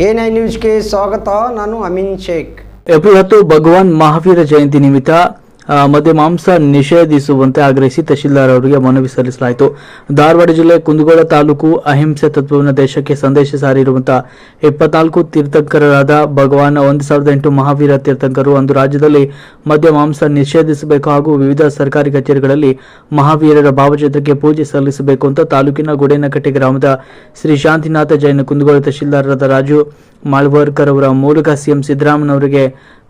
N I ನ್ಯೂಸ್ಗೆ ಸ್ವಾಗತ. ನಾನು ಅಮೀನ್ ಶೇಖ್. ಏಪ್ರಿಲ್ ಹತ್ತು ಭಗವಾನ್ ಮಹಾವೀರ ಜಯಂತಿ ನಿಮಿತ್ತ ಆ, ಮದ್ಯ ಮಾಂಸ ನಿಷೇಧಿಸುವಂತೆ ಆಗ್ರಹಿಸಿ ತಹಶೀಲ್ದಾರ್ ಅವರಿಗೆ ಮನವಿ ಸಲ್ಲಿಸಲಾಯಿತು. ಧಾರವಾಡ ಜಿಲ್ಲೆ ಕುಂದಗೋಳ ತಾಲೂಕು ಅಹಿಂಸೆ ತತ್ವವನ್ನು ದೇಶಕ್ಕೆ ಸಂದೇಶ ಸಾರಿರುವಂತಹ ಇಪ್ಪತ್ನಾಲ್ಕು ತೀರ್ಥಂಕರರಾದ ಭಗವಾನ್ ಒಂದು ಸಾವಿರದ ಎಂಟು ಮಹಾವೀರ ತೀರ್ಥಂಕರು ಅಂದು ರಾಜ್ಯದಲ್ಲಿ ಮದ್ಯ ಮಾಂಸ ನಿಷೇಧಿಸಬೇಕು ಹಾಗೂ ವಿವಿಧ ಸರ್ಕಾರಿ ಕಚೇರಿಗಳಲ್ಲಿ ಮಹಾವೀರರ ಭಾವಚಿತ್ರಕ್ಕೆ ಪೂಜೆ ಸಲ್ಲಿಸಬೇಕು ಅಂತ ತಾಲೂಕಿನ ಗುಡೇನಕಟ್ಟೆ ಗ್ರಾಮದ ಶ್ರೀ ಶಾಂತಿನಾಥ ಜೈನ ಕುಂದಗೋಳ ತಹಶೀಲ್ದಾರರಾದ ರಾಜು ಮಾಳ್ವರ್ಕರ್ ಅವರ ಮೂಲಕ ಸಿಎಂ ಸಿದ್ದರಾಮಯ್ಯನವರಿಗೆ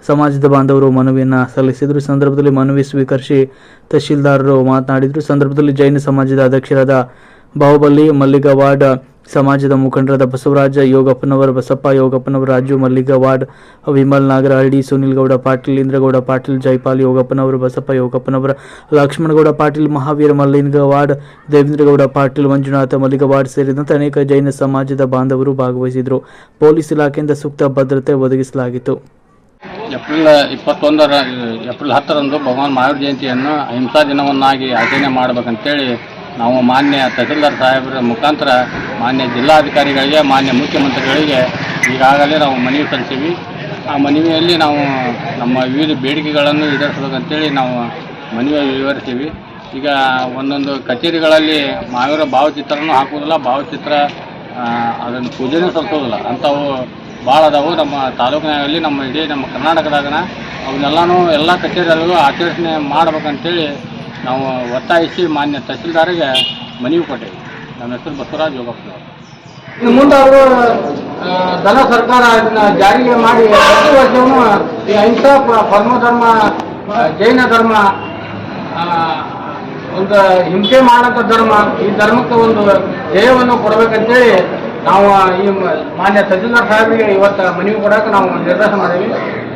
ಸಮಾಜದ ಬಾಂಧವರು ಮನವಿಯನ್ನ ಸಲ್ಲಿಸಿದ್ರು. ಸಂದರ್ಭದಲ್ಲಿ ಮನವಿ ಸ್ವೀಕರಿಸಿ ತಹಶೀಲ್ದಾರರು ಮಾತನಾಡಿದರು. ಸಂದರ್ಭದಲ್ಲಿ ಜೈನ ಸಮಾಜದ ಅಧ್ಯಕ್ಷರಾದ ಬಾಹುಬಲಿ, ಮಲ್ಲಿಗವಾಡ್ ಸಮಾಜದ ಮುಖಂಡರಾದ ಬಸವರಾಜ, ಯೋಗಪ್ಪನವರ ಬಸಪ್ಪ, ಯೋಗಪ್ಪನವರ ರಾಜು, ಮಲ್ಲಿಗವಾಡ್, ವಿಮಲ್ ನಾಗರಹಳ್ಳಿ ಸುನಿಲ್ ಗೌಡ ಪಾಟೀಲ್ ಇಂದ್ರಗೌಡ, ಪಾಟೀಲ್ ಜೈಪಾಲ್, ಯೋಗಪ್ಪನವರು, ಬಸಪ್ಪ ಯೋಗಪ್ಪನವರ, ಲಕ್ಷ್ಮಣಗೌಡ, ಪಾಟೀಲ್ ಮಹಾವೀರ, ಮಲ್ಲಿಗವಾಡ್, ದೇವೇಂದ್ರಗೌಡ, ಪಾಟೀಲ್ ಮಂಜುನಾಥ, ಮಲ್ಲಿಗವಾಡ್ ಸೇರಿದಂತೆ ಅನೇಕ ಜೈನ ಸಮಾಜದ ಬಾಂಧವರು ಭಾಗವಹಿಸಿದರು. ಪೊಲೀಸ್ ಇಲಾಖೆಯಿಂದ ಸೂಕ್ತ ಭದ್ರತೆ ಒದಗಿಸಲಾಗಿತ್ತು. ಏಪ್ರಿಲ್ ಇಪ್ಪತ್ತೊಂದರ, ಏಪ್ರಿಲ್ ಹತ್ತರಂದು ಭಗವಾನ್ ಮಹಾವೀರ ಜಯಂತಿಯನ್ನು ಅಹಿಂಸಾ ದಿನವನ್ನಾಗಿ ಆಚರಣೆ ಮಾಡಬೇಕಂತೇಳಿ ನಾವು ಮಾನ್ಯ ತಹಸೀಲ್ದಾರ್ ಸಾಹೇಬರ ಮುಖಾಂತರ, ಮಾನ್ಯ ಜಿಲ್ಲಾಧಿಕಾರಿಗಳಿಗೆ, ಮಾನ್ಯ ಮುಖ್ಯಮಂತ್ರಿಗಳಿಗೆ ಈಗಾಗಲೇ ನಾವು ಮನವಿ ಸಲ್ಲಿಸೀವಿ. ಆ ಮನವಿಯಲ್ಲಿ ನಾವು ನಮ್ಮ ವಿವಿಧ ಬೇಡಿಕೆಗಳನ್ನು ಈಡೇರಿಸಬೇಕಂತೇಳಿ ನಾವು ಮನವಿ ವಿವರಿಸ್ತೀವಿ ಈಗ ಒಂದೊಂದು ಕಚೇರಿಗಳಲ್ಲಿ ಮಾವೀರ ಭಾವಚಿತ್ರನೂ ಹಾಕುವುದಿಲ್ಲ, ಭಾವಚಿತ್ರ ಅದನ್ನು ಪೂಜೆನೂ ಸಲ್ಲಿಸೋದಿಲ್ಲ. ಅಂಥವು ಭಾಳ ಅದಾವು. ನಮ್ಮ ತಾಲೂಕಿನಲ್ಲಿ ನಮ್ಮ ಇಡೀ ನಮ್ಮ ಕರ್ನಾಟಕದಾಗನ ಅವನ್ನೆಲ್ಲನೂ ಎಲ್ಲ ಕಚೇರಿಯಲ್ಲೂ ಆಚರಣೆ ಮಾಡ್ಬೇಕಂತೇಳಿ ನಾವು ಒತ್ತಾಯಿಸಿ ಮಾನ್ಯ ತಹಸೀಲ್ದಾರಿಗೆ ಮನವಿ ಕೊಟ್ಟೆವು. ನಮ್ಮ ಹೆಸರು ಬಸವರಾಜ್ ಯೋಗಪ್ಪ. ಇನ್ನು ಮುಂದೆ ಅವರು ಧನ ಸರ್ಕಾರ ಇದನ್ನ ಜಾರಿಗೆ ಮಾಡಿ ಪ್ರತಿ ವರ್ಷವೂ ಈ ಅಹಿಂಸಾ ಧರ್ಮ ಜೈನ ಧರ್ಮ ಒಂದು ಹಿಂಸೆ ಮಾಡಂತ ಧರ್ಮ, ಈ ಧರ್ಮಕ್ಕೆ ಒಂದು ಜಯವನ್ನು ಕೊಡಬೇಕಂತೇಳಿ ನಾವು ಈ ಮಾನ್ಯ ತಹಸೀಲ್ದಾರ್ ಸಾಹೇಬರಿಗೆ ಇವತ್ತು ಮನವಿ ಕೊಡಕ್ಕೆ ನಾವು ನಿರ್ದೇಶ ಮಾಡೀವಿ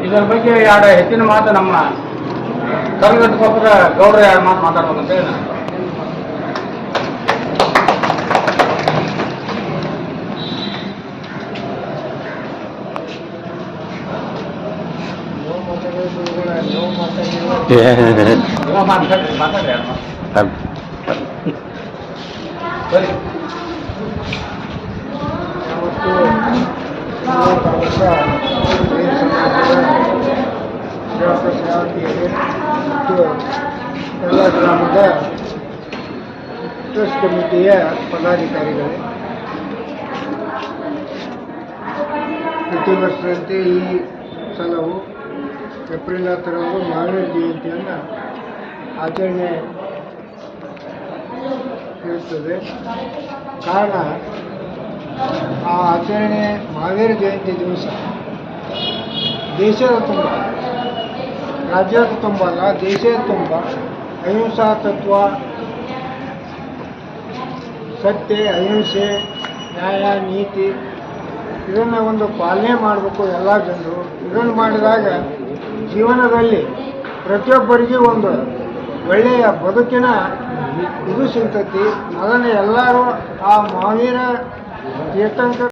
ಇದರ ಬಗ್ಗೆ ಎರಡು ಹೆಚ್ಚಿನ ಮಾತು ನಮ್ಮ ಕೊಪ್ಪದ ಗೌಡ್ರ ಎರಡು ಮಾತು ಮಾತಾಡ್ಬೇಕಂತೇಳಿ ನಾನು. ಇವಾಗ ಮಾತಾಡ್ರಿ ಎರಡು ಮಾತು. ಬನ್ನಿ ಮತ್ತು ಎಲ್ಲ ಗ್ರಾಮದ ಟ್ರಸ್ಟ್ ಕಮಿಟಿಯ ಪದಾಧಿಕಾರಿಗಳೇ ಪ್ರತಿ ವರ್ಷದಂತೆ ಈ ಸಲವು ಏಪ್ರಿಲ್ ಹತ್ತರಂದು ಮಹಾವೀರ ಜಯಂತಿಯನ್ನು ಆಚರಣೆ ಇರುತ್ತದೆ ಕಾರಣ ಆ ಆಚರಣೆ ಮಹಾವೀರ ಜಯಂತಿ ದಿವಸ. ದೇಶದ ತುಂಬ, ರಾಜ್ಯದ ತುಂಬ ಅಲ್ಲ, ದೇಶದ ತುಂಬ ಅಹಿಂಸಾ ತತ್ವ, ಸತ್ಯ, ಅಹಿಂಸೆ, ನ್ಯಾಯ, ನೀತಿ, ಇದನ್ನು ಒಂದು ಪಾಲನೆ ಮಾಡಬೇಕು ಎಲ್ಲ ಜನರು. ಇದನ್ನು ಮಾಡಿದಾಗ ಜೀವನದಲ್ಲಿ ಪ್ರತಿಯೊಬ್ಬರಿಗೂ ಒಂದು ಒಳ್ಳೆಯ ಬದುಕಿನ ಇದು ಸಿಗ್ತೈತಿ. ಅದನ್ನು ಎಲ್ಲರೂ ಆ ಮಹಾವೀರ ತೀರ್ಥಂಕರ